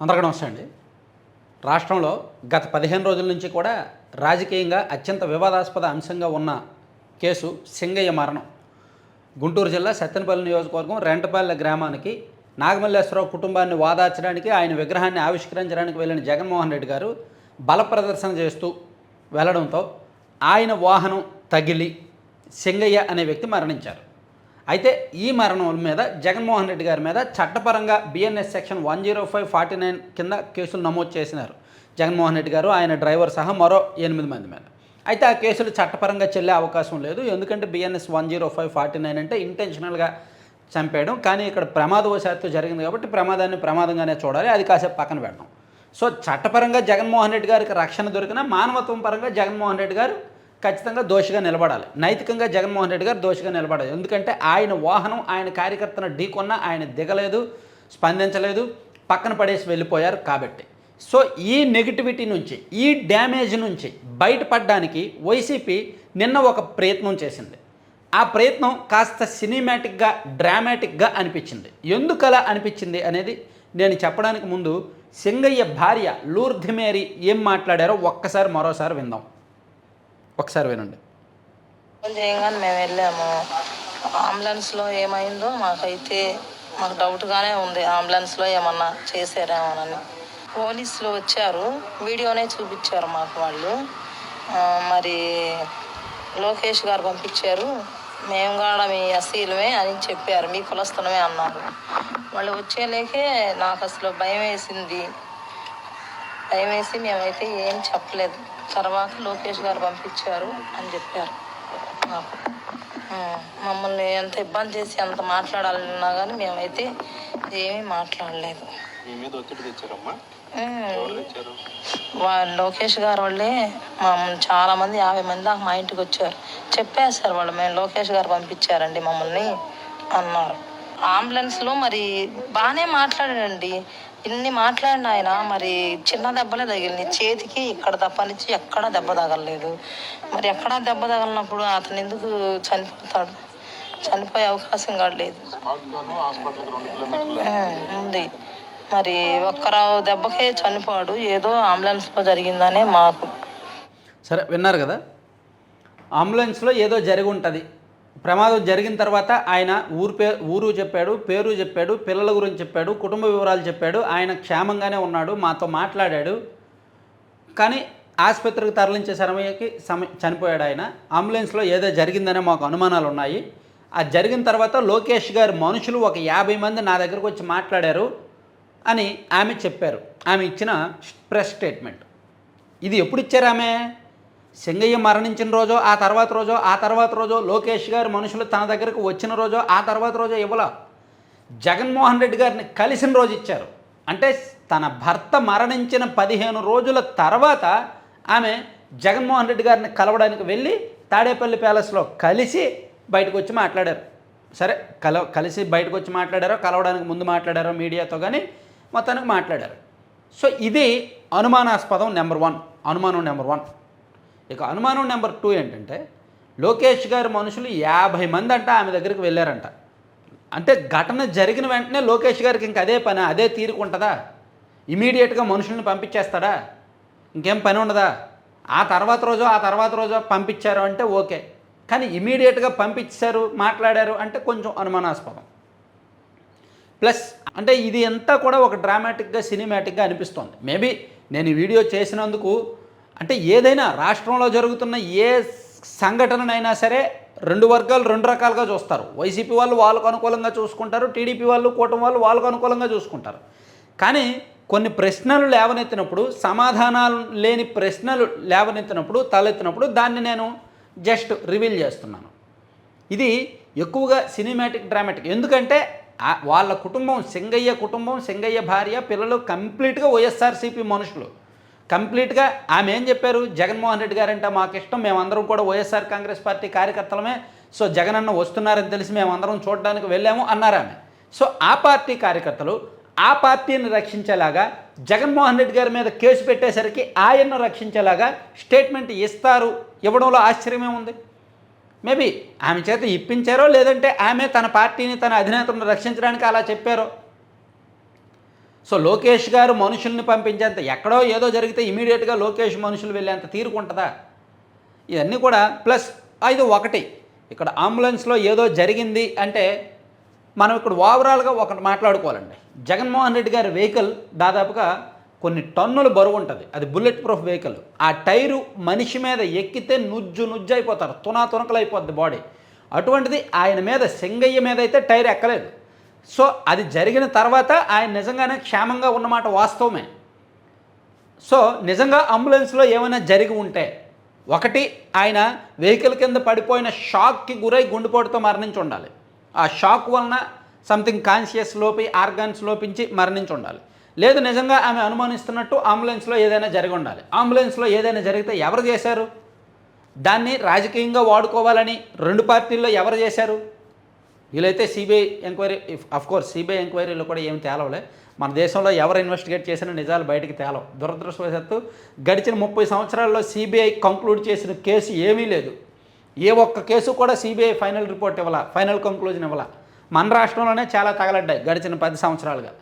అందరికీ నమస్తే అండి. రాష్ట్రంలో గత పదిహేను రోజుల నుంచి కూడా రాజకీయంగా అత్యంత వివాదాస్పద అంశంగా ఉన్న కేసు సింగయ్య మరణం. గుంటూరు జిల్లా సత్తెనపల్లి నియోజకవర్గం రెంటపల్లె గ్రామానికి నాగమల్లేశ్వరరావు కుటుంబాన్ని వాదార్చడానికి ఆయన విగ్రహాన్ని ఆవిష్కరించడానికి వెళ్ళిన జగన్మోహన్ రెడ్డి గారు బల ప్రదర్శన చేస్తూ వెళ్ళడంతో ఆయన వాహనం తగిలి సింగయ్య అనే వ్యక్తి మరణించారు. అయితే ఈ మరణం మీద జగన్మోహన్ రెడ్డి గారి మీద చట్టపరంగా BNS section one zero five forty nine కింద కేసులు నమోదు చేసినారు. జగన్మోహన్ రెడ్డి గారు ఆయన డ్రైవర్ సహా మరో ఎనిమిది మంది మీద. అయితే ఆ కేసులు చట్టపరంగా చెల్లే అవకాశం లేదు. ఎందుకంటే BNS one zero five forty nine అంటే ఇంటెన్షనల్గా చంపేయడం. కానీ ఇక్కడ ప్రమాదవశాత్తు జరిగింది కాబట్టి ప్రమాదాన్ని ప్రమాదంగానే చూడాలి. అది కాసేపు పక్కన పెడదాం. సో చట్టపరంగా జగన్మోహన్ రెడ్డి గారికి రక్షణ దొరికినా మానవత్వం పరంగా జగన్మోహన్ రెడ్డి గారు ఖచ్చితంగా దోషిగా నిలబడాలి. నైతికంగా జగన్మోహన్ రెడ్డి గారు దోషిగా నిలబడాలి. ఎందుకంటే ఆయన వాహనం ఆయన కార్యకర్తను ఢీకొన్న ఆయన దిగలేదు స్పందించలేదు పక్కన పడేసి వెళ్ళిపోయారు కాబట్టి. సో ఈ నెగిటివిటీ నుంచి ఈ డ్యామేజ్ నుంచి బయటపడడానికి వైసీపీ నిన్న ఒక ప్రయత్నం చేసింది. ఆ ప్రయత్నం కాస్త సినిమాటిక్గా డ్రామాటిక్గా అనిపించింది. ఎందుకలా అనిపించింది అనేది నేను చెప్పడానికి ముందు సింగయ్య భార్య లూర్ధిమేరి ఏం మాట్లాడారో ఒక్కసారి మరోసారి విందాం. ఒకసారి వినండి. ఫోన్ చేయగానే మేము వెళ్ళాము. అంబులెన్స్లో ఏమైందో మాకైతే మాకు డౌట్గానే ఉంది. అంబులెన్స్లో ఏమన్నా చేశారేమోనని పోలీసులు వచ్చారు. వీడియోనే చూపించారు మాకు వాళ్ళు. మరి లోకేష్ గారు పంపించారు. మేము కూడా మీ అసీలమే అని చెప్పారు. మీ కులస్థలమే అన్నారు. వాళ్ళు వచ్చేలేకే నాకు అసలు భయం వేసింది. భయం వేసి మేమైతే ఏం చెప్పలేదు. తర్వాత లోకేష్ గారు పంపించారు అని చెప్పారు. మాకు మమ్మల్ని ఎంత ఇబ్బంది చేసి ఎంత మాట్లాడాలన్నా కానీ మేమైతే ఏమీ మాట్లాడలేదు. వాళ్ళు లోకేష్ గారు వాళ్ళే మమ్మల్ని చాలా మంది యాభై మంది దాకా మా ఇంటికి వచ్చారు. చెప్పేశారు వాళ్ళు మేము లోకేష్ గారు పంపించారండి మమ్మల్ని అన్నారు. అంబులెన్స్లో మరి బాగానే మాట్లాడాడండి. ఇన్ని మాట్లాడిన ఆయన మరి చిన్న దెబ్బలే తగిలింది చేతికి ఇక్కడ తప్పనిచ్చి ఎక్కడా దెబ్బ తగలలేదు. మరి ఎక్కడా దెబ్బ తగలినప్పుడు అతను ఎందుకు చనిపోతాడు? చనిపోయే అవకాశం కూడా లేదు. ఉంది. మరి ఒక్కరావు దెబ్బకే చనిపోడు. ఏదో అంబులెన్స్లో జరిగిందనే మాకు. సరే విన్నారు కదా? అంబులెన్స్లో ఏదో జరిగి ఉంటుంది. ప్రమాదం జరిగిన తర్వాత ఆయన ఊరు పే ఊరు చెప్పాడు పేరు చెప్పాడు పిల్లల గురించి చెప్పాడు కుటుంబ వివరాలు చెప్పాడు ఆయన క్షేమంగానే ఉన్నాడు మాతో మాట్లాడాడు. కానీ ఆసుపత్రికి తరలించే సమయకి సమ చనిపోయాడు ఆయన. అంబులెన్స్లో ఏదో జరిగిందనే మాకు అనుమానాలు ఉన్నాయి. ఆ జరిగిన తర్వాత లోకేష్ గారి మనుషులు ఒక యాభై మంది నా దగ్గరకు వచ్చి మాట్లాడారు అని ఆమె చెప్పారు. ఆమె ఇచ్చిన ప్రెస్ స్టేట్మెంట్. ఇది ఎప్పుడు ఇచ్చారు ఆమె? సింగయ్య మరణించిన రోజో ఆ తర్వాత రోజో ఆ తర్వాత రోజో లోకేష్ గారు మనుషులు తన దగ్గరకు వచ్చిన రోజో ఆ తర్వాత రోజో ఇవ్వలా. జగన్మోహన్ రెడ్డి గారిని కలిసిన రోజు ఇచ్చారు. అంటే తన భర్త మరణించిన పదిహేను రోజుల తర్వాత ఆమె జగన్మోహన్ రెడ్డి గారిని కలవడానికి వెళ్ళి తాడేపల్లి ప్యాలెస్లో కలిసి బయటకు వచ్చి మాట్లాడారు. సరే కల కలిసి బయటకు వచ్చి మాట్లాడారో కలవడానికి ముందు మాట్లాడారో మీడియాతో కానీ మొత్తానికి మాట్లాడారు. సో ఇది అనుమానాస్పదం నెంబర్ వన్ అనుమానం నెంబర్ వన్. ఇక అనుమానం నెంబర్ టూ ఏంటంటే లోకేష్ గారి మనుషులు యాభై మంది అంట ఆమె దగ్గరికి వెళ్ళారంట. అంటే ఘటన జరిగిన వెంటనే లోకేష్ గారికి ఇంక అదే పని అదే తీరుకుంటుందా ఇమీడియట్గా మనుషుల్ని పంపించేస్తాడా? ఇంకేం పని ఉండదా? ఆ తర్వాత రోజు ఆ తర్వాత రోజు పంపించారు అంటే ఓకే. కానీ ఇమీడియట్గా పంపించారు మాట్లాడారు అంటే కొంచెం అనుమానాస్పదం. ప్లస్ అంటే ఇది అంతా కూడా ఒక డ్రామాటిక్గా సినిమాటిక్గా అనిపిస్తోంది. మేబీ నేను ఈ వీడియో చేసినందుకు అంటే ఏదైనా రాష్ట్రంలో జరుగుతున్న ఏ సంఘటననైనా సరే రెండు వర్గాలు రెండు రకాలుగా చూస్తారు. వైసీపీ వాళ్ళు వాళ్ళకు అనుకూలంగా చూసుకుంటారు టీడీపీ వాళ్ళు కూటమి వాళ్ళు వాళ్ళకు అనుకూలంగా చూసుకుంటారు. కానీ కొన్ని ప్రశ్నలు లేవనెత్తినప్పుడు సమాధానాలు లేని ప్రశ్నలు లేవనెత్తినప్పుడు తలెత్తినప్పుడు దాన్ని నేను జస్ట్ రివీల్ చేస్తున్నాను. ఇది ఎక్కువగా సినిమాటిక్ డ్రామాటిక్. ఎందుకంటే వాళ్ళ కుటుంబం సింగయ్య కుటుంబం సింగయ్య భార్య పిల్లలు కంప్లీట్గా వైఎస్ఆర్సీపీ మనుషులు. కంప్లీట్గా ఆమె ఏం చెప్పారు? జగన్మోహన్ రెడ్డి గారంటే మాకు ఇష్టం మేమందరం కూడా వైఎస్ఆర్ కాంగ్రెస్ పార్టీ కార్యకర్తలమే. సో జగన్ అన్న వస్తున్నారని తెలిసి మేమందరం చూడడానికి వెళ్ళాము అన్నారు ఆమె. సో ఆ పార్టీ కార్యకర్తలు ఆ పార్టీని రక్షించేలాగా జగన్మోహన్ రెడ్డి గారి మీద కేసు పెట్టేసరికి ఆయన్ను రక్షించేలాగా స్టేట్మెంట్ ఇస్తారు. ఇవ్వడంలో ఆశ్చర్యమే ఉంది. మేబీ ఆమె చేత ఇప్పించారో లేదంటే ఆమె తన పార్టీని తన అధినేతను రక్షించడానికి అలా చెప్పారో. సో లోకేష్ గారు మనుషుల్ని పంపించేంత ఎక్కడో ఏదో జరిగితే ఇమీడియట్గా లోకేష్ మనుషులు వెళ్ళేంత తీరుకుంటుందా ఇవన్నీ కూడా ప్లస్ ఇది ఒకటి. ఇక్కడ అంబులెన్స్లో ఏదో జరిగింది అంటే మనం ఇక్కడ ఓవరాల్గా ఒకటి మాట్లాడుకోవాలండి. జగన్మోహన్ రెడ్డి గారి వెహికల్ దాదాపుగా కొన్ని టన్నులు బరువు ఉంటుంది. అది బుల్లెట్ ప్రూఫ్ వెహికల్. ఆ టైరు మనిషి మీద ఎక్కితే నుజ్జు నుజ్జు అయిపోతారు. తునా తునకలు అయిపోద్ది బాడీ. అటువంటిది ఆయన మీద సింగయ్య మీద అయితే టైర్ ఎక్కలేదు. సో అది జరిగిన తర్వాత ఆయన నిజంగానే క్షేమంగా ఉన్నమాట వాస్తవమే. సో నిజంగా అంబులెన్స్లో ఏమైనా జరిగి ఉంటే ఒకటి ఆయన వెహికల్ కింద పడిపోయిన షాక్కి గురై గుండెపోటుతో మరణించి ఉండాలి ఆ షాక్ వలన సంథింగ్ కాన్షియస్ లోపి ఆర్గాన్స్ లోపించి మరణించి ఉండాలి లేదు నిజంగా ఆమె అనుమానిస్తున్నట్టు అంబులెన్స్లో ఏదైనా జరిగి ఉండాలి. అంబులెన్స్లో ఏదైనా జరిగితే ఎవరు చేశారు? దాన్ని రాజకీయంగా వాడుకోవాలని రెండు పార్టీల్లో ఎవరు చేశారు? వీలైతే CBI enquiry of course CBI ఎంక్వైరీలో కూడా ఏం తేలవలే. మన దేశంలో ఎవరు ఇన్వెస్టిగేట్ చేసినా నిజాలు బయటకు తేలవు. దురదృష్టవశాత్తు గడిచిన ముప్పై సంవత్సరాల్లో సిబిఐ కంక్లూడ్ చేసిన కేసు ఏమీ లేదు. ఏ ఒక్క కేసు కూడా సిబిఐ ఫైనల్ రిపోర్ట్ ఇవ్వాల ఫైనల్ కంక్లూజన్ ఇవ్వాల. మన రాష్ట్రంలోనే చాలా తగలడ్డాయి గడిచిన పది సంవత్సరాలుగా.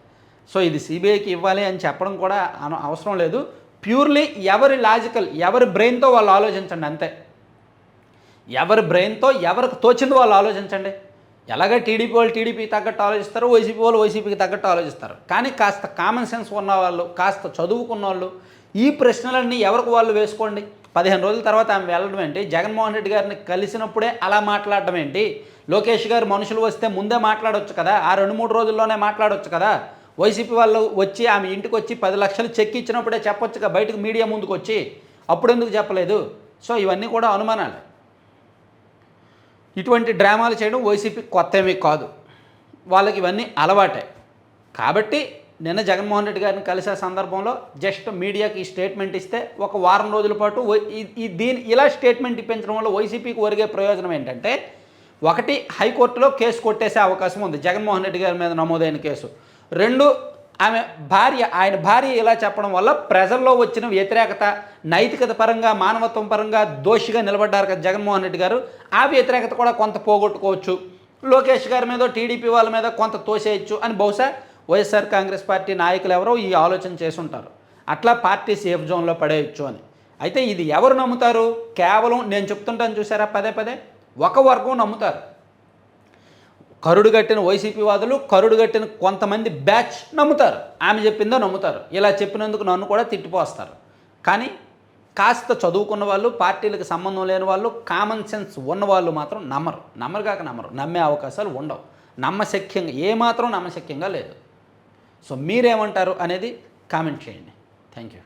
సో ఇది సిబిఐకి ఇవ్వాలి అని చెప్పడం కూడా అన- అవసరం లేదు. ప్యూర్లీ ఎవరి లాజికల్ ఎవరి బ్రెయిన్తో వాళ్ళు ఆలోచించండి అంతే. ఎవరి బ్రెయిన్తో ఎవరికి తోచింది వాళ్ళు ఆలోచించండి. ఎలాగ టీడీపీ వాళ్ళు టీడీపీకి తగ్గట్టు ఆలోచిస్తారు వైసీపీ వాళ్ళు వైసీపీకి తగ్గట్టు ఆలోచిస్తారు. కానీ కాస్త కామన్ సెన్స్ ఉన్నవాళ్ళు కాస్త చదువుకున్న వాళ్ళు ఈ ప్రశ్నలన్నీ ఎవరికి వాళ్ళు వేసుకోండి? పదిహేను రోజుల తర్వాత ఆమె వెళ్ళడం ఏంటి? జగన్మోహన్ రెడ్డి గారిని కలిసినప్పుడే అలా మాట్లాడడం ఏంటి? లోకేష్ గారు మనుషులు వస్తే ముందే మాట్లాడవచ్చు కదా? ఆ రెండు మూడు రోజుల్లోనే మాట్లాడవచ్చు కదా? వైసీపీ వాళ్ళు వచ్చి ఆమె ఇంటికి వచ్చి పది లక్షలు చెక్ ఇచ్చినప్పుడే చెప్పొచ్చుగా బయటకు మీడియా ముందుకు వచ్చి అప్పుడు ఎందుకు చెప్పలేదు? సో ఇవన్నీ కూడా అనుమానాలు. ఇటువంటి డ్రామాలు చేయడం వైసీపీ కొత్త ఏమీ కాదు. వాళ్ళకి ఇవన్నీ అలవాటే. కాబట్టి నిన్న జగన్మోహన్ రెడ్డి గారిని కలిసే సందర్భంలో జస్ట్ మీడియాకి ఈ స్టేట్మెంట్ ఇస్తే ఒక వారం రోజుల పాటు ఈ- ఈ దీని ఇలా స్టేట్మెంట్ ఇప్పించడం వల్ల వైసీపీకి ఒరిగే ప్రయోజనం ఏంటంటే ఒకటి హైకోర్టులో కేసు కొట్టేసే అవకాశం ఉంది జగన్మోహన్ రెడ్డి గారి మీద నమోదైన కేసు. రెండు ఆమె భార్య ఆయన భార్య ఇలా చెప్పడం వల్ల ప్రజల్లో వచ్చిన వ్యతిరేకత నైతికత పరంగా మానవత్వం పరంగా దోషిగా నిలబడ్డారు కదా జగన్మోహన్ రెడ్డి గారు. ఆ వ్యతిరేకత కూడా కొంత పోగొట్టుకోవచ్చు. లోకేష్ గారి మీద టీడీపీ వాళ్ళ మీద కొంత తోసేయచ్చు అని బహుశా వైఎస్ఆర్ కాంగ్రెస్ పార్టీ నాయకులు ఎవరో ఈ ఆలోచన చేసి ఉంటారు అట్లా పార్టీ సేఫ్ జోన్లో పడేయచ్చు అని. అయితే ఇది ఎవరు నమ్ముతారు? కేవలం నేను చెప్తుంటాను చూసారా? పదే పదే. ఒక వర్గం నమ్ముతారు. కరుడు కట్టిన వైసీపీ వాదులు కరుడు కట్టిన కొంతమంది బ్యాచ్ నమ్ముతారు. ఆమె చెప్పిందో నమ్ముతారు. ఇలా చెప్పినందుకు నన్ను కూడా తిట్టిపోస్తారు. కానీ కాస్త చదువుకున్న వాళ్ళు పార్టీలకు సంబంధం లేని వాళ్ళు కామన్ సెన్స్ ఉన్న వాళ్ళు మాత్రం నమ్మరు. నమ్మరు కాక నమ్మరు. నమ్మే అవకాశాలు ఉండవు. నమ్మశక్యంగా ఏమాత్రం నమ్మశక్యంగా లేదు. సో మీరేమంటారు అనేది కామెంట్ చేయండి. Thank you